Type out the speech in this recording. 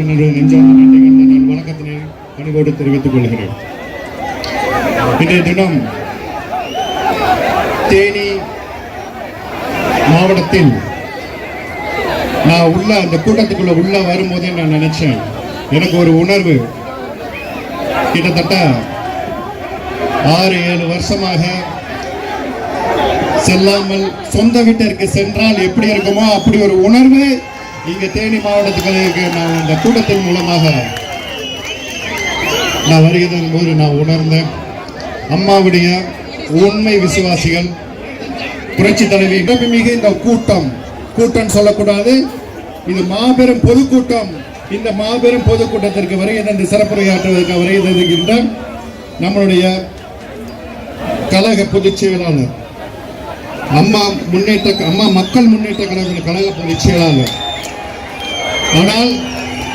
என்னுடைய நெஞ்சார்ந்த நான் வணக்கத்தினை பணிவோடு தெரிவித்துக் கொள்கிறேன் இன்றைய தினம் தேனி மாவட்டத்தில் நான் உள்ள அந்த கூட்டத்துக்குள்ள உள்ள வரும்போதே நான் நினைச்சேன். எனக்கு ஒரு உணர்வு. கிட்டத்தட்ட ஆறு ஏழு வருஷமாக செல்லாமல் சொந்த வீட்டிற்கு சென்றால் எப்படி இருக்குமோ அப்படி ஒரு உணர்வு இங்க தேனி மாவட்டத்துக்கு நான் இந்த கூட்டத்தின் மூலமாக நான் வருகிறதன் போது நான் உணர்ந்தேன். அம்மாவுடைய உண்மை விசுவாசிகள் புரட்சி தலைவி மிக இந்த கூட்டம் கூட்டம் சொல்லக்கூடாது. இது மாபெரும் பொதுக்கூட்டம். இந்த மாபெரும் பொதுக்கூட்டத்திற்கு வருகை தந்து சிறப்புரையாற்றுவதற்கு வருகை தருகின்ற நம்மளுடைய கழக பொதுச் செயலாளர் அம்மா முன்னேற்ற அம்மா மக்கள் முன்னேற்ற கழக கழக பொதுச் செயலாளர். ஆனால்